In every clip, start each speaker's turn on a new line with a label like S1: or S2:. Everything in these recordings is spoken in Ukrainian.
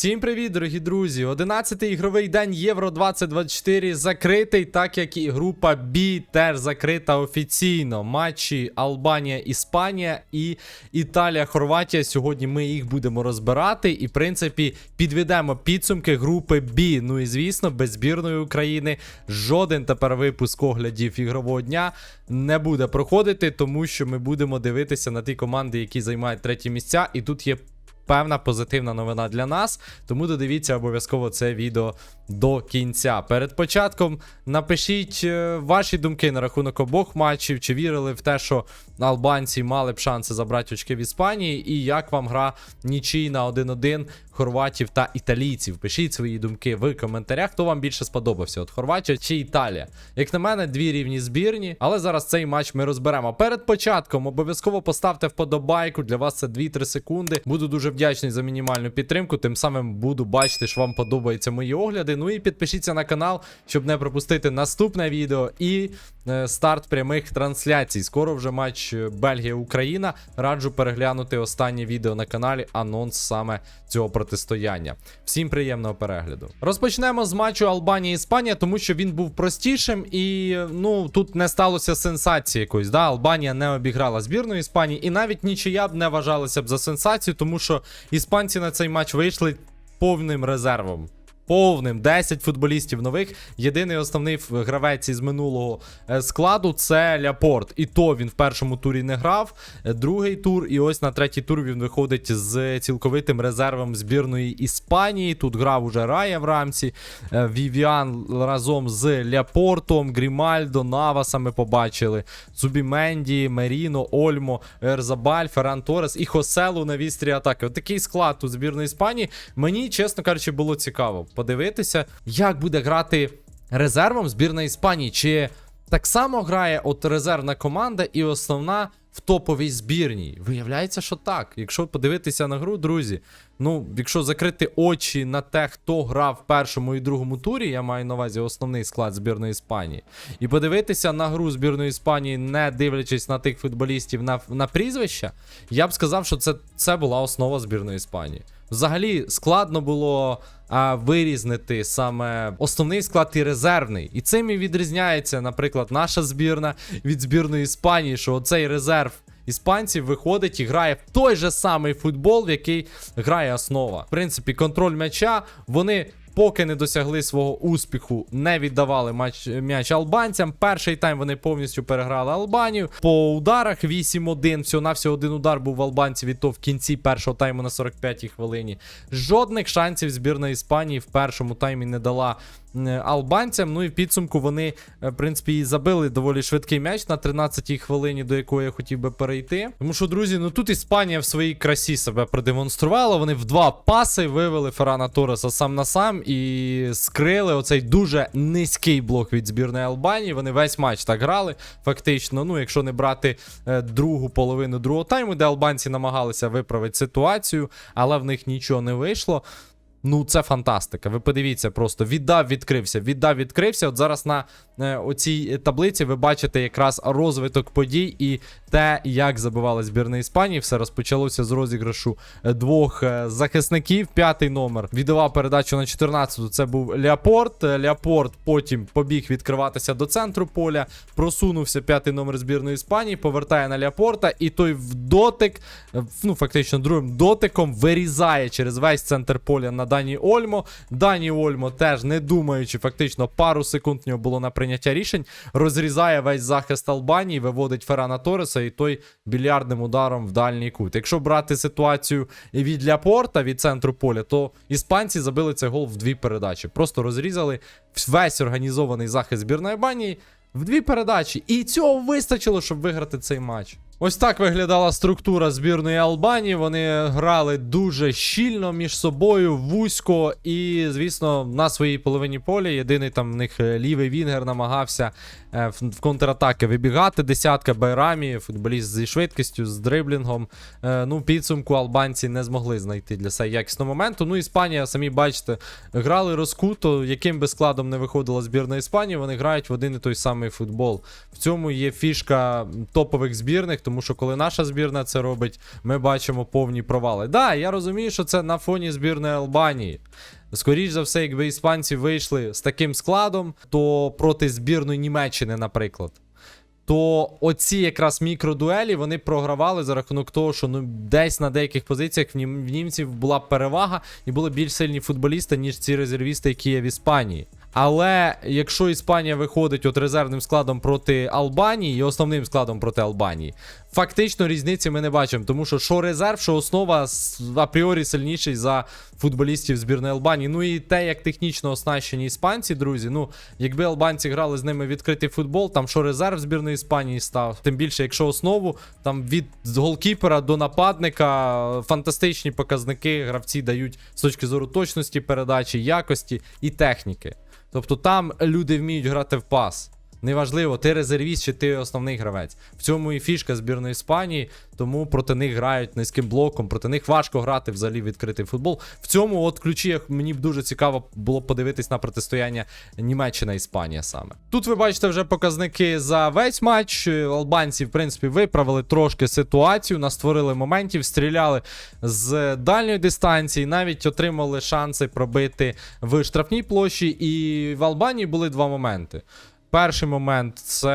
S1: Всім привіт, дорогі друзі! 11-й ігровий день Євро 2024 закритий, так як і група B теж закрита офіційно. Матчі Албанія, Іспанія і Італія, Хорватія. Сьогодні ми їх будемо розбирати і, в принципі, підведемо підсумки групи B. Ну і звісно, без збірної України жоден тепер випуск оглядів ігрового дня не буде проходити, тому що ми будемо дивитися на ті команди, які займають треті місця. І тут є певна позитивна новина для нас. Тому додивіться обов'язково це відео до кінця. Перед початком напишіть е, ваші думки на рахунок обох матчів. Чи вірили в те, що албанці мали б шанси забрати очки в Іспанії, і як вам гра нічийна 1-1 хорватів та італійців? Пишіть свої думки в коментарях. Хто вам більше сподобався? От Хорватія чи Італія? Як на мене, дві рівні збірні, але зараз цей матч ми розберемо. Перед початком обов'язково поставте вподобайку. Для вас це 2-3 секунди. Буду дуже вдячний за мінімальну підтримку. Тим самим буду бачити, що вам подобаються мої огляди. Ну і підпишіться на канал, щоб не пропустити наступне відео і старт прямих трансляцій. Скоро вже матч е, Бельгія-Україна. Раджу переглянути останнє відео на каналі. Анонс саме цього протистояння. Всім приємного перегляду. Розпочнемо з матчу Албанія-Іспанія, тому що він був простішим і ну тут не сталося сенсації якоїсь. Да? Албанія не обіграла збірну Іспанії, і навіть нічия б не вважалася б за сенсацію, тому що іспанці на цей матч вийшли повним резервом. Повним 10 футболістів нових. Єдиний основний гравець із минулого е, складу це Ляпорт. І то він в першому турі не грав. Е, Другий тур, і ось на третій тур він виходить з цілковитим резервом збірної Іспанії. Тут грав уже Рая в рамці. Е, Вівіан разом з Ляпортом, Грімальдо, Наваса ми побачили. Зубіменді, Меріно, Ольмо, Ерзабаль, Ферран Торес і Хоселу на вістрі атаки. От склад у збірної Іспанії. Мені, чесно кажучи, було цікаво подивитися, як буде грати резервом збірна Іспанії. Чи так само грає от резервна команда і основна в топовій збірній. Виявляється, що так. Якщо подивитися на гру, друзі, ну, якщо закрити очі на те, хто грав в першому і другому турі, я маю на увазі основний склад збірної Іспанії, і подивитися на гру збірної Іспанії, не дивлячись на тих футболістів на, на прізвища, я б сказав, що це, це була основа збірної Іспанії. Взагалі складно було а, вирізнити саме основний склад і резервний. І цим і відрізняється, наприклад, наша збірна від збірної Іспанії, що оцей резерв іспанців виходить і грає в той же самий футбол, в який грає основа. В принципі, контроль м'яча вони. Поки не досягли свого успіху, не віддавали матч, м'яч албанцям. Перший тайм вони повністю переграли Албанію. По ударах 8-1. Всього навсього один удар був в албанців, і то в кінці першого тайму на 45-й хвилині. Жодних шансів збірна Іспанії в першому таймі не дала албанцям. Ну і в підсумку вони, е, в принципі, і забили доволі швидкий м'яч на 13-й хвилині, до якої я хотів би перейти. Тому що, друзі, ну тут Іспанія в своїй красі себе продемонструвала. Вони в два паси вивели Феррана Тореса сам на сам і скрили оцей дуже низький блок від збірної Албанії. Вони весь матч так грали, фактично. Ну, якщо не брати е, другу половину другого тайму, де албанці намагалися виправити ситуацію, але в них нічого не вийшло. Ну, це фантастика. Ви подивіться, просто віддав, відкрився, віддав, відкрився. От зараз на е, оцій таблиці ви бачите якраз розвиток подій і те, як забивала збірна Іспанії. Все розпочалося з розіграшу е, двох е, захисників. П'ятий номер віддавав передачу на 14-ту. Це був Ляпорт. Е, Ляпорт потім побіг відкриватися до центру поля. Просунувся п'ятий номер збірної Іспанії, повертає на Ляпорта, і той в дотик, ну фактично другим дотиком, вирізає через весь центр поля на Дані Ольмо. Дані Ольмо теж не думаючи, фактично пару секунд нього було на прийняття рішень, розрізає весь захист Албанії, виводить Ферана Тореса, і той більярдним ударом в дальній кут. Якщо брати ситуацію від Ляпорта, від центру поля, то іспанці забили цей гол в дві передачі. Просто розрізали весь організований захист збірної Албанії в дві передачі. І цього вистачило, щоб виграти цей матч. Ось так виглядала структура збірної Албанії. Вони грали дуже щільно між собою, вузько, і, звісно, на своїй половині поля єдиний там в них е, лівий Вінгер намагався е, в, контратаки вибігати. Десятка Байрамі, футболіст зі швидкістю, з дриблінгом. Е, ну, підсумку албанці не змогли знайти для себе якісного моменту. Ну, Іспанія, самі бачите, грали розкуто, яким би складом не виходила збірна Іспанії, вони грають в один і той самий футбол. В цьому є фішка топових збірних, тому що коли наша збірна це робить, ми бачимо повні провали. Да, я розумію, що це на фоні збірної Албанії. Скоріш за все, якби іспанці вийшли з таким складом, то проти збірної Німеччини, наприклад. То оці якраз мікродуелі вони програвали за рахунок того, що ну десь на деяких позиціях в німців була перевага і були більш сильні футболісти, ніж ці резервісти, які є в Іспанії. Але якщо Іспанія виходить от резервним складом проти Албанії і основним складом проти Албанії, фактично різниці ми не бачимо, тому що що резерв, що основа апріорі сильніший за футболістів збірної Албанії. Ну і те, як технічно оснащені іспанці, друзі. Ну, якби албанці грали з ними відкритий футбол, там що резерв збірної Іспанії став. Тим більше, якщо основу, там від голкіпера до нападника фантастичні показники гравці дають з точки зору точності передачі, якості і техніки. Тобто там люди вміють грати в пас. Неважливо, ти резервіст чи ти основний гравець. В цьому і фішка збірної Іспанії, тому проти них грають низьким блоком, проти них важко грати взагалі відкритий футбол. В цьому от ключі мені б дуже цікаво було подивитись на протистояння Німеччина-Іспанія саме. Тут ви бачите вже показники за весь матч. Албанці, в принципі, виправили трошки ситуацію, настворили моментів, стріляли з дальньої дистанції, навіть отримали шанси пробити в штрафній площі. І в Албанії були два моменти. Перший момент це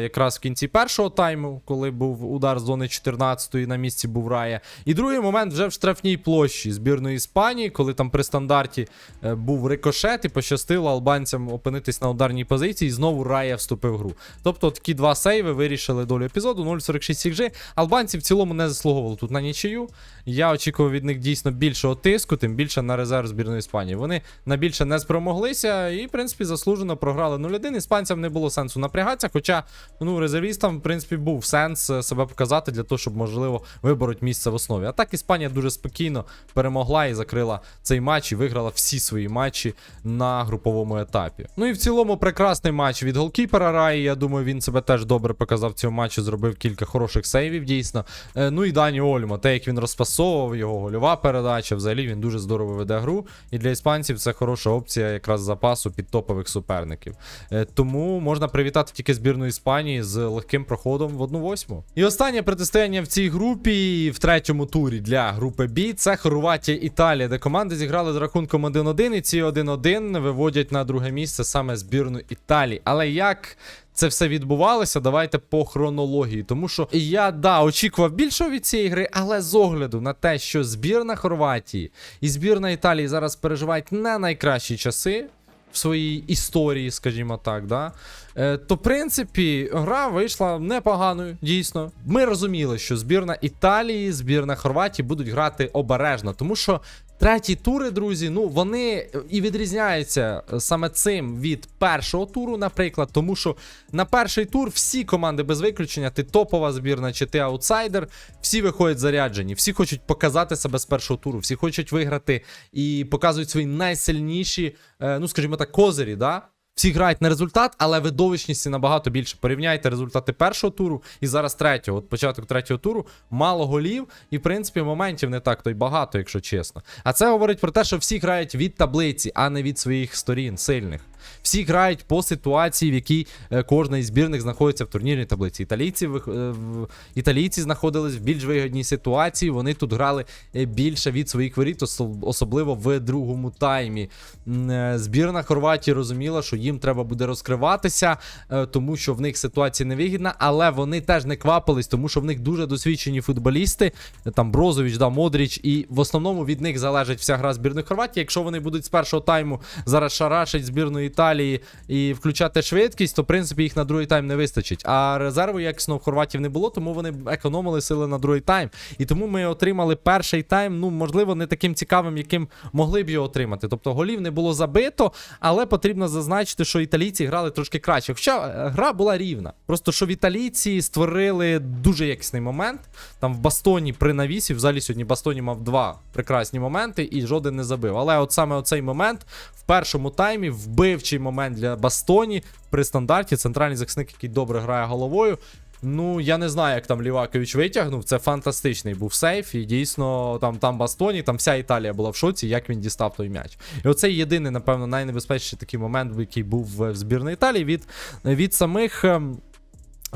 S1: якраз в кінці першого тайму, коли був удар з зони 14-ї на місці був Рая. І другий момент вже в штрафній площі збірної Іспанії, коли там при стандарті е, був рикошет і пощастило албанцям опинитись на ударній позиції, і знову Рая вступив в гру. Тобто такі два сейви вирішили долю епізоду. 0.46 XG. Албанці в цілому не заслуговували тут на нічию. Я очікував від них дійсно більшого тиску, тим більше на резерв збірної Іспанії. Вони на більше не спромоглися і, в принципі, заслужено програли 0-1. Іспанцям не було сенсу напрягатися, хоча ну, резервістам, в принципі, був сенс е, себе показати для того, щоб, можливо, вибороть місце в основі. А так Іспанія дуже спокійно перемогла і закрила цей матч і виграла всі свої матчі на груповому етапі. Ну і в цілому прекрасний матч від голкіпера Раї. Я думаю, він себе теж добре показав в цьому матчі, зробив кілька хороших сейвів, дійсно. Е, Ну і Дані Ольмо, те, як він розпасовував, його гольова передача. Взагалі він дуже здорово веде гру. І для іспанців це хороша опція якраз запасу під топових суперників. Е, Можна привітати тільки збірну Іспанії з легким проходом в 1-8. І останнє протистояння в цій групі в третьому турі для групи B це Хорватія Італія, де команди зіграли з рахунком 1-1, і ці 1-1 виводять на друге місце саме збірну Італії. Але як це все відбувалося, давайте по хронології. Тому що я да очікував більшого від цієї гри, але з огляду на те, що збірна Хорватії і збірна Італії зараз переживають не найкращі часи. В своїй історії, скажімо так, да? Е, то, в принципі, гра вийшла непоганою, дійсно. Ми розуміли, що збірна Італії, збірна Хорватії будуть грати обережно, тому що треті тури, друзі, ну вони і відрізняються саме цим від першого туру, наприклад, тому що на перший тур всі команди без виключення, ти топова збірна чи ти аутсайдер, всі виходять заряджені, всі хочуть показати себе з першого туру, всі хочуть виграти і показують свої найсильніші, е, ну скажімо так, козирі, да? Всі грають на результат, але видовищності набагато більше. Порівняйте результати першого туру і зараз третього. От початок третього туру мало голів, і в принципі моментів не так то й багато, якщо чесно. А це говорить про те, що всі грають від таблиці, а не від своїх сторін сильних. Всі грають по ситуації, в якій е, кожна із збірних знаходиться в турнірній таблиці. Італійці, е, італійці знаходились в більш вигідній ситуації. Вони тут грали е, більше від своїх воріт, особливо в другому таймі. Збірна Хорватії розуміла, що їм треба буде розкриватися, тому що в них ситуація невигідна, але вони теж не квапились, тому що в них дуже досвідчені футболісти. Там Брозович, да, Модріч, і в основному від них залежить вся гра збірної Хорватії. Якщо вони будуть з першого тайму зараз шарашить збірну Італії і включати швидкість, то в принципі їх на другий тайм не вистачить. А резерву якісно в Хорватів не було, тому вони економили сили на другий тайм. І тому ми отримали перший тайм, ну можливо, не таким цікавим, яким могли б його отримати. Тобто голів не було забито, але потрібно зазначити, що італійці грали трошки краще. Хоча е, гра була рівна. Просто що в італійці створили дуже якісний момент. Там в Бастоні при навісі, взагалі сьогодні Бастоні мав два прекрасні моменти і жоден не забив. Але от саме оцей момент в першому таймі, вбивчий момент для Бастоні при стандарті, центральний захисник, який добре грає головою. Ну, я не знаю, як там Лівакович витягнув. Це фантастичний був сейф. І дійсно, там, там Бастоні, там вся Італія була в шоці, як він дістав той м'яч. І оце єдиний, напевно, найнебезпечніший такий момент, який був в збірної Італії від, від самих.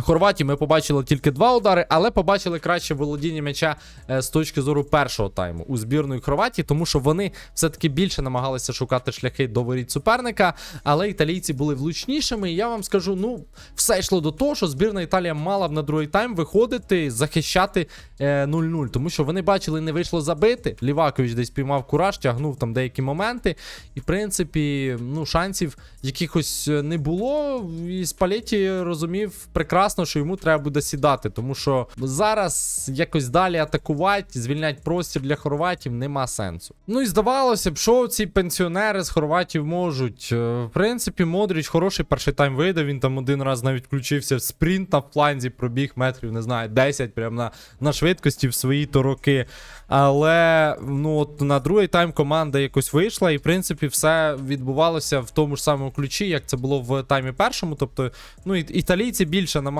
S1: Хорватії ми побачили тільки два удари, але побачили краще володіння м'яча е, з точки зору першого тайму у збірної Хорватії, тому що вони все-таки більше намагалися шукати шляхи до воріт суперника, але італійці були влучнішими. І я вам скажу, ну все йшло до того, що збірна Італія мала б на другий тайм виходити, захищати е, 0-0, тому що вони бачили, не вийшло забити. Лівакович десь піймав кураж, тягнув там деякі моменти. І в принципі, ну шансів якихось е, не було. І Спалеті розумів прекрасно, що йому треба буде сідати, тому що зараз якось далі атакувати, звільняти простір для хорватів нема сенсу. Ну і здавалося б, що ці пенсіонери з хорватів можуть. Е, В принципі, Модріч хороший перший тайм видав. Він там один раз навіть включився в спринт на фланзі, пробіг метрів, не знаю, 10 прямо на, на швидкості в свої то роки. Але ну от на другий тайм команда якось вийшла, і в принципі все відбувалося в тому ж самому ключі, як це було в таймі першому. Тобто, ну і- італійці більше намагалися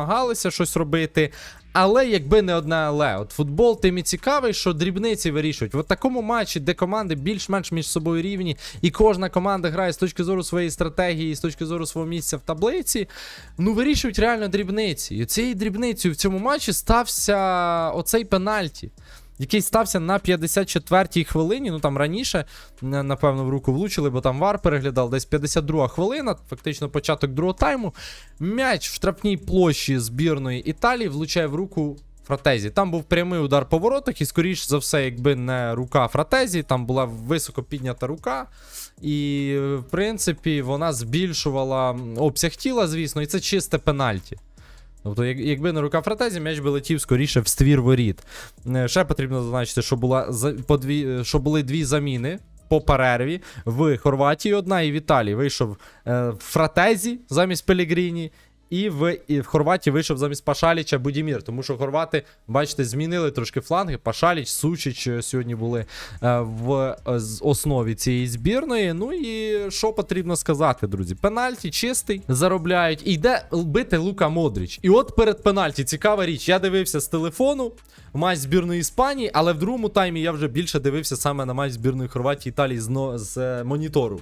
S1: щось робити. Але якби не одне але, от футбол тим і цікавий, що дрібниці вирішують. В такому матчі, де команди більш-менш між собою рівні, і кожна команда грає з точки зору своєї стратегії, з точки зору свого місця в таблиці, ну вирішують реально дрібниці. І цією дрібницею в цьому матчі стався оцей пенальті. Який стався на 54-й хвилині. Ну там раніше, напевно, в руку влучили, бо там вар переглядав. Десь 52 хвилина, фактично початок другого тайму. М'яч в штрафній площі збірної Італії влучає в руку Фратезі. Там був прямий удар по воротах, і, скоріш за все, якби не рука Фратезі, там була високо піднята рука. І, в принципі, вона збільшувала обсяг тіла, звісно, і це чисте пенальті. Тобто, як, якби не рука Фратезі, м'яч би летів скоріше в ствір воріт. Е, Ще потрібно зазначити, що, була, по дві, е, що були дві заміни по перерві. В Хорватії одна і в Італії вийшов е, Фратезі замість Пелігріні. І в, і в Хорватії вийшов замість Пашаліча Будімір, тому що хорвати, бачите, змінили трошки фланги. Пашаліч, Сучич е, сьогодні були е, в е, основі цієї збірної. Ну і що потрібно сказати, друзі? Пенальті чистий заробляють. І йде бити Лука Модріч. І от перед пенальті цікава річ. Я дивився з телефону матч збірної Іспанії, але в другому таймі я вже більше дивився саме на матч збірної Хорватії Італії з, но- з е, монітору.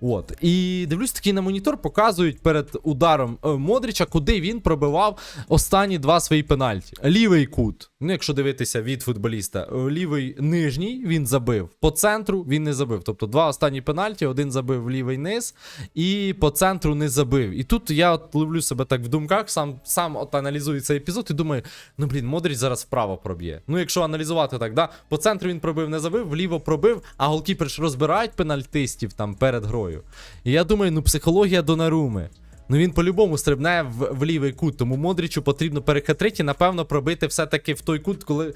S1: От. І дивлюсь, такий на монітор показують перед ударом е, Модріча, куди він пробивав останні два свої пенальті. Лівий кут. Ну, якщо дивитися від футболіста, е, лівий нижній він забив. По центру він не забив. Тобто два останні пенальті, один забив лівий низ, і по центру не забив. І тут я от ловлю себе так в думках, сам сам от аналізую цей епізод і думаю: ну блін, Модріч зараз вправо проб'є. Ну, якщо аналізувати так, да, по центру він пробив, не забив, вліво пробив, а голкіпер ж розбирають пенальтистів там перед грою. І я думаю, ну психологія Донаруми. Ну він по-любому стрибне в, в лівий кут, тому Модрічу потрібно перехитрити напевно, пробити все-таки в той кут, коли,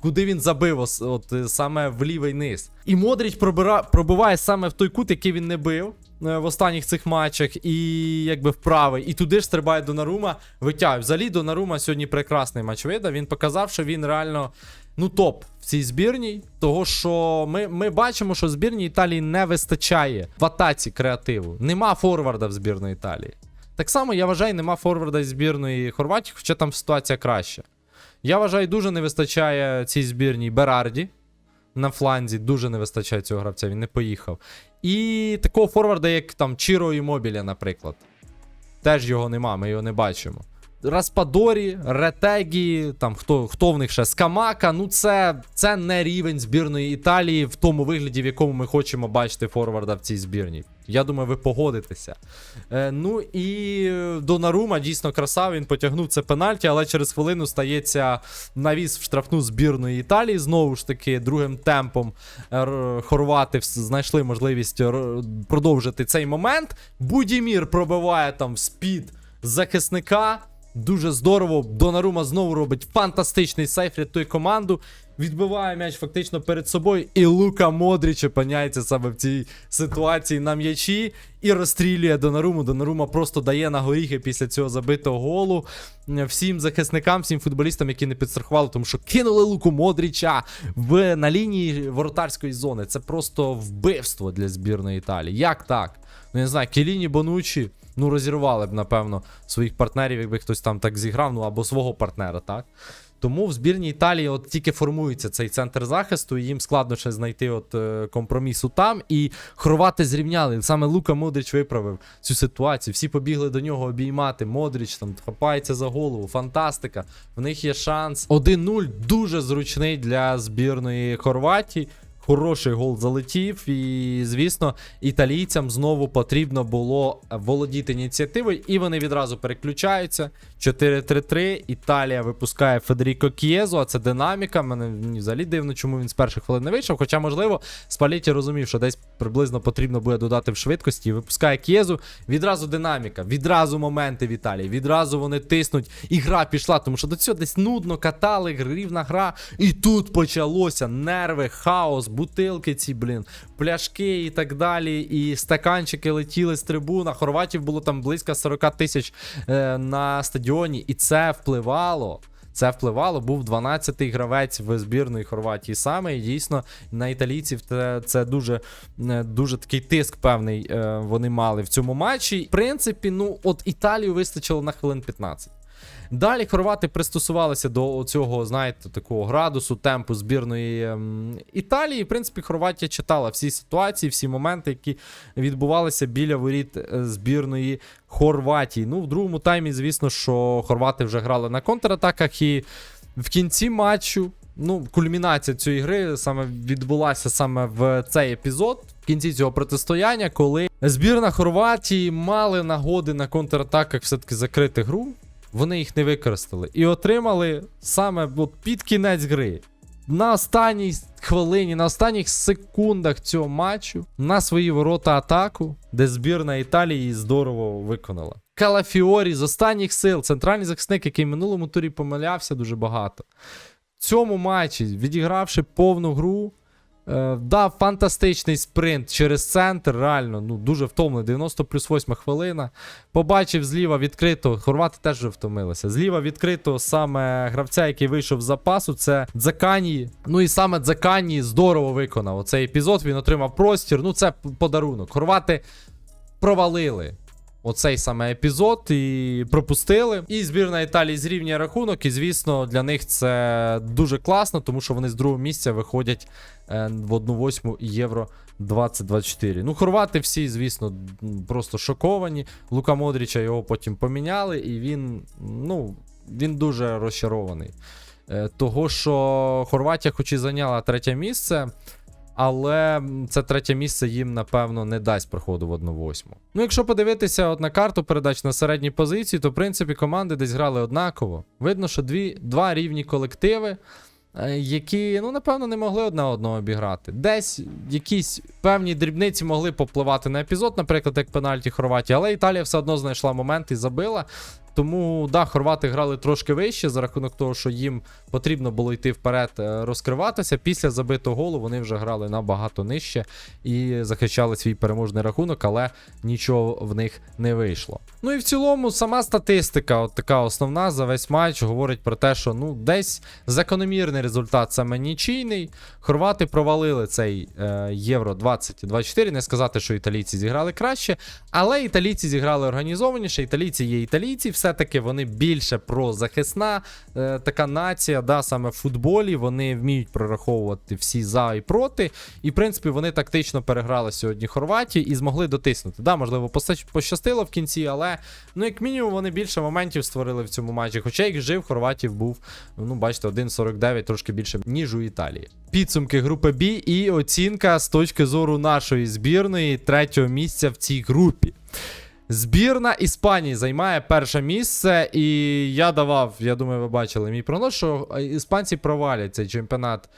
S1: куди він забив, от, е, саме в лівий низ. І Модріч пробира, пробиває саме в той кут, який він не бив е, в останніх цих матчах, і якби вправий. І туди ж стрибає Донарума, витягує. Взагалі Донарума сьогодні прекрасний матч видав. Він показав, що він реально ну топ в цій збірній. Того, що ми, ми бачимо, що збірній Італії не вистачає в атаці креативу. Нема форварда в збірної Італії. Так само я вважаю, нема форварда збірної Хорватії, хоча там ситуація краща. Я вважаю, дуже не вистачає цій збірній Берарді. На фланзі дуже не вистачає цього гравця, він не поїхав. І такого форварда, як там Чіро і Мобіля, наприклад. Теж його нема, ми його не бачимо. Распадорі, Ретегі, там хто, хто в них ще Скамака. Ну, це, це не рівень збірної Італії в тому вигляді, в якому ми хочемо бачити форварда в цій збірній. Я думаю, ви погодитеся. Е, ну і Донарума дійсно красав, він потягнув це пенальті, але через хвилину стається навіс в штрафну збірної Італії. Знову ж таки, другим темпом е, хорвати знайшли можливість продовжити цей момент. Будімір пробиває там в спід захисника. Дуже здорово. Донарума знову робить фантастичний сейф, рятує команду. Відбиває м'яч фактично перед собою. І Лука Модріч опиняється саме в цій ситуації на м'ячі і розстрілює Донаруму. Донарума просто дає на горіхи після цього забитого голу. Всім захисникам, всім футболістам, які не підстрахували, тому що кинули Луку Модріча в, на лінії воротарської зони. Це просто вбивство для збірної Італії. Як так? Ну, я не знаю, Келіні Бонучі. Ну, розірвали б, напевно, своїх партнерів, якби хтось там так зіграв, ну або свого партнера, так? Тому в збірній Італії от тільки формується цей центр захисту, і їм складно ще знайти от е, компромісу там. І хорвати зрівняли. Саме Лука Модрич виправив цю ситуацію. Всі побігли до нього обіймати. Модрич там хапається за голову. Фантастика. В них є шанс. 1-0 дуже зручний для збірної Хорватії. Хороший гол залетів, і звісно, італійцям знову потрібно було володіти ініціативою, і вони відразу переключаються. 4-3-3. Італія випускає Федеріко К'єзу, а це динаміка. Мене взагалі дивно, чому він з перших хвилин не вийшов. Хоча, можливо, Спаліті розумів, що десь приблизно потрібно буде додати в швидкості. Випускає К'єзу. Відразу динаміка, відразу моменти в Італії, відразу вони тиснуть. І гра пішла, тому що до цього десь нудно катали, рівна гра. І тут почалося нерви, хаос, бутилки ці, блін, пляшки і так далі. І стаканчики летіли з трибуна. Хорватів було там близько 40 тисяч е, на стадіоні, і це впливало. Це впливало, був 12-й гравець в збірної Хорватії саме. І дійсно на італійців це, це дуже, е, дуже такий тиск певний е, вони мали в цьому матчі. В принципі, ну от Італію вистачило на хвилин 15. Далі хорвати пристосувалися до цього, знаєте, такого градусу, темпу збірної ем, Італії. В принципі, Хорватія читала всі ситуації, всі моменти, які відбувалися біля воріт е, збірної Хорватії. Ну, в другому таймі, звісно, що хорвати вже грали на контратаках, і в кінці матчу. Ну, кульмінація цієї гри саме відбулася саме в цей епізод, в кінці цього протистояння, коли збірна Хорватії мали нагоди на контратаках все-таки закрити гру. Вони їх не використали і отримали саме от під кінець гри. На останній хвилині, на останніх секундах цього матчу на свої ворота атаку, де збірна Італії здорово виконала. Калафіорі з останніх сил, центральний захисник, який в минулому турі помилявся дуже багато. В цьому матчі, відігравши повну гру, е, дав фантастичний спринт через центр. Реально, ну дуже втомлений. 90 плюс 8 хвилина. Побачив зліва відкрито. Хорвати теж втомилися. Зліва відкрито саме гравця, який вийшов з запасу. Це Дзакані. Ну і саме Дзакані здорово виконав. Оцей епізод він отримав простір. Ну, це подарунок. Хорвати провалили. Оцей саме епізод і пропустили. І збірна Італії зрівнює рахунок. І звісно, для них це дуже класно, тому що вони з другого місця виходять е, в 1-8 Євро 2024. Ну, хорвати всі, звісно, просто шоковані. Лука Модріча його потім поміняли, і він, ну, він дуже розчарований. Е, Того, що Хорватія, хоч і зайняла третє місце. Але це третє місце їм, напевно, не дасть проходу в 1-8. Ну, якщо подивитися от на карту передач на середній позиції, то в принципі команди десь грали однаково. Видно, що дві, два рівні колективи, е, які, ну, напевно, не могли одне одного обіграти. Десь якісь певні дрібниці могли попливати на епізод, наприклад, як пенальті Хорватії, але Італія все одно знайшла момент і забила. Тому, да, хорвати грали трошки вище за рахунок того, що їм потрібно було йти вперед, е, розкриватися. Після забитого голу вони вже грали набагато нижче і захищали свій переможний рахунок, але нічого в них не вийшло. Ну і в цілому, сама статистика, от така основна за весь матч, говорить про те, що ну десь закономірний результат саме нічийний. Хорвати провалили цей е, Євро 2024. Не сказати, що італійці зіграли краще, але італійці зіграли організованіше. Італійці є італійці, все-таки вони більше прозахисна е, така нація, да, саме в футболі. Вони вміють прораховувати всі за і проти. І, в принципі, вони тактично переграли сьогодні Хорватію і змогли дотиснути. Да, можливо, пощастило в кінці, але ну, як мінімум, вони більше моментів створили в цьому матчі. Хоча їх жив Хорватів був, ну, бачите, 1,49, трошки більше, ніж у Італії. Підсумки групи Б і оцінка з точки зору нашої збірної третього місця в цій групі. Збірна Іспанії займає перше місце, і я давав, я думаю, ви бачили мій прогноз, що іспанці провалять цей чемпіонат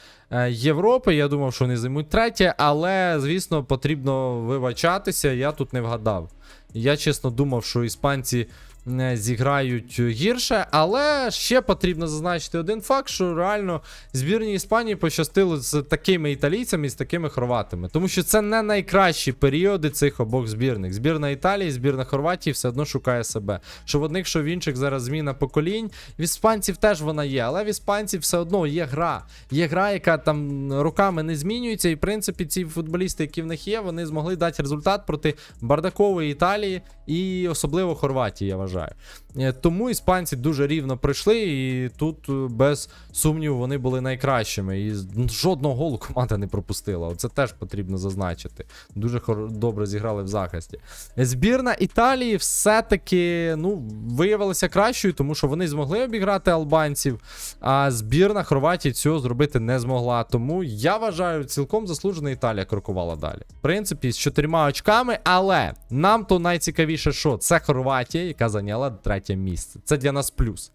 S1: Європи. Я думав, що вони займуть третє, але, звісно, потрібно вибачатися. Я тут не вгадав. Я чесно думав, що іспанці не зіграють гірше, але ще потрібно зазначити один факт, що реально збірні Іспанії пощастило з такими італійцями і з такими хорватами. Тому що це не найкращі періоди цих обох збірних. Збірна Італії, збірна Хорватії все одно шукає себе. Що в одних, що в інших зараз зміна поколінь. В іспанців теж вона є, але в іспанців все одно є гра. Є гра, яка там роками не змінюється. І в принципі, ці футболісти, які в них є, вони змогли дати результат проти бардакової Італії і особливо Хорватії, я вважаю. вважаю. Е, Тому іспанці дуже рівно прийшли, і тут е, без сумніву вони були найкращими. І ну, жодного голу команда не пропустила. Оце теж потрібно зазначити. Дуже добре зіграли в захисті. Збірна Італії все-таки ну, виявилася кращою, тому що вони змогли обіграти албанців, а збірна Хорватії цього зробити не змогла. Тому я вважаю, цілком заслужено Італія крокувала далі. В принципі, з чотирма очками, але нам то найцікавіше, що це Хорватія, яка зайняла третє місце. Це для нас плюс.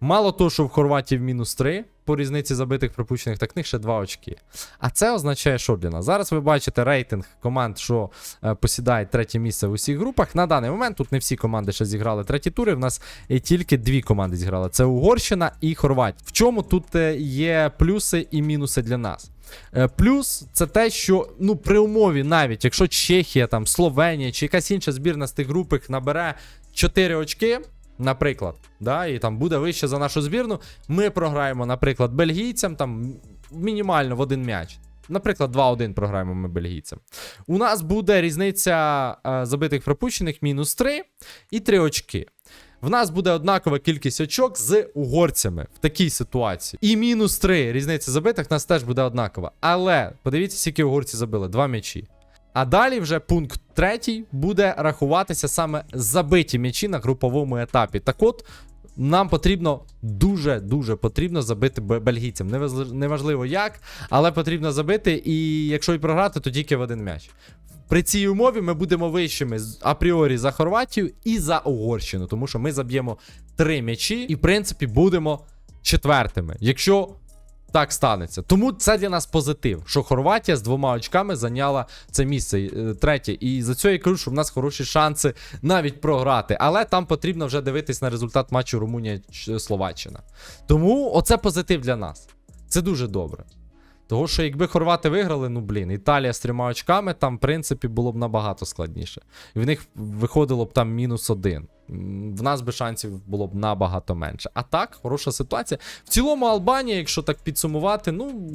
S1: Мало того, що в Хорватії в мінус 3 по різниці забитих пропущених, так в них ще 2 очки. А це означає, що для нас? Зараз ви бачите рейтинг команд, що е, посідають третє місце в усіх групах. На даний момент тут не всі команди ще зіграли треті тури. В нас е, тільки дві команди зіграли: це Угорщина і Хорватія. В чому тут е, є плюси і мінуси для нас? Е, Плюс це те, що ну при умові, навіть якщо Чехія, там Словенія чи якась інша збірна з тих групах набере 4 очки, наприклад, да, і там буде вище за нашу збірну, ми програємо, наприклад, бельгійцям там мінімально в один м'яч. Наприклад, 2-1 програємо ми бельгійцям. У нас буде різниця е, забитих пропущених мінус 3 і 3 очки. В нас буде однакова кількість очок з угорцями в такій ситуації. І мінус 3 різниця забитих в нас теж буде однакова. Але подивіться, скільки угорці забили: два м'ячі. А далі вже пункт третій буде рахуватися саме забиті м'ячі на груповому етапі. Так от. Нам потрібно дуже-дуже потрібно забити бельгійцям. Неважливо як, але потрібно забити. І якщо і програти, то тільки в один м'яч. При цій умові ми будемо вищими апріорі за Хорватію і за Угорщину, тому що ми заб'ємо три м'ячі і, в принципі, будемо четвертими, якщо так станеться. Тому це для нас позитив, що Хорватія з двома очками зайняла це місце е, третє. І за цього я кажу, що в нас хороші шанси навіть програти. Але там потрібно вже дивитись на результат матчу Румунія-Словаччина. Тому оце позитив для нас. Це дуже добре. Того, що якби хорвати виграли, ну блін, Італія з трьома очками, там, в принципі, було б набагато складніше. І в них виходило б там мінус один. В нас би шансів було б набагато менше. А так, хороша ситуація. В цілому, Албанія, якщо так підсумувати, ну.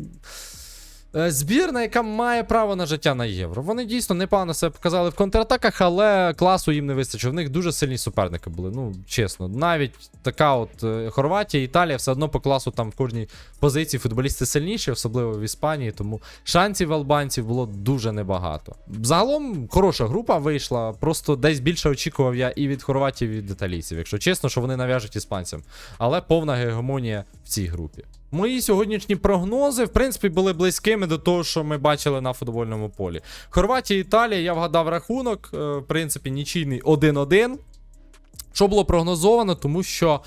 S1: Е, Збірна, яка має право на життя на євро. Вони дійсно непогано себе показали в контратаках, але класу їм не вистачило. В них дуже сильні суперники були. Ну, чесно, навіть така от е, Хорватія, Італія все одно по класу там в кожній позиції футболісти сильніші, особливо в Іспанії. Тому шансів албанців було дуже небагато. Загалом хороша група вийшла. Просто десь більше очікував я і від хорватів, і від італійців. Якщо чесно, що вони нав'яжуть іспанцям. Але повна гегемонія в цій групі. Мої сьогоднішні прогнози, в принципі, були близькими до того, що ми бачили на футбольному полі. Хорватія, Італія, я вгадав рахунок. е, В принципі, нічийний 1-1. Що було прогнозовано, тому що,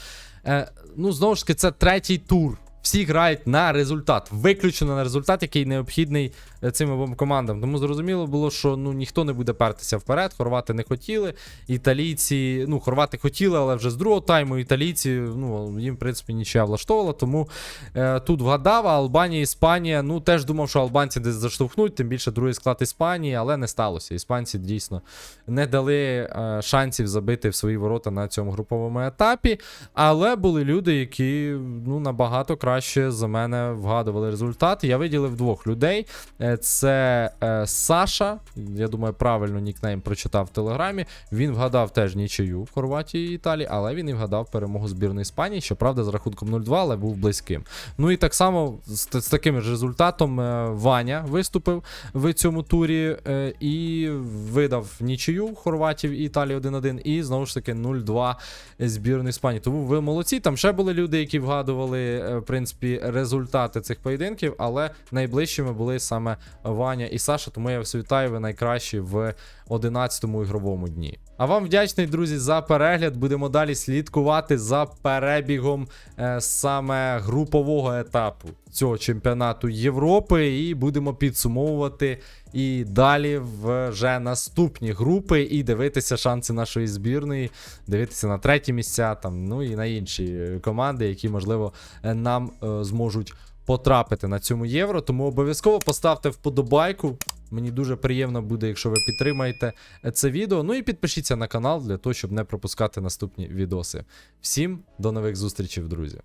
S1: е, ну, знову ж таки, це третій тур. Всі грають на результат, виключено на результат, який необхідний е, цим обом командам. Тому зрозуміло було, що ну ніхто не буде пертися вперед. Хорвати не хотіли. Італійці, ну, хорвати хотіли, але вже з другого тайму італійці, ну, їм, в принципі, нічия влаштовувала. Тому е, тут вгадав, а Албанія, Іспанія. Ну, теж думав, що албанці десь заштовхнуть, тим більше другий склад Іспанії, але не сталося. Іспанці дійсно не дали е, шансів забити в свої ворота на цьому груповому етапі. Але були люди, які ну, набагато краще за мене вгадували результат. Я виділив двох людей. Е, Це е, Саша. Я думаю, правильно нікнейм прочитав в телеграмі. Він вгадав теж нічию в Хорватії і Італії, але він і вгадав перемогу збірної Іспанії. Щоправда, з рахунком 0-2, але був близьким. Ну і так само з, з таким ж результатом е, Ваня виступив в цьому турі е, і видав нічию Хорватів і Італії 1-1, і знову ж таки 0-2 збірної Іспанії. Тому ви молодці. Там ще були люди, які вгадували е, в принципі результати цих поєдинків, але найближчими були саме Ваня і Саша. Тому я вас вітаю, ви найкращі в 11-му ігровому дні. А вам вдячний, друзі, за перегляд. Будемо далі слідкувати за перебігом е, саме групового етапу цього чемпіонату Європи, і будемо підсумовувати і далі вже наступні групи і дивитися шанси нашої збірної, дивитися на треті місця, там, ну і на інші команди, які, можливо, нам е, зможуть потрапити на цьому євро. Тому обов'язково поставте вподобайку. Мені дуже приємно буде, якщо ви підтримаєте це відео. Ну і підпишіться на канал для того, щоб не пропускати наступні відоси. Всім до нових зустрічей, друзі.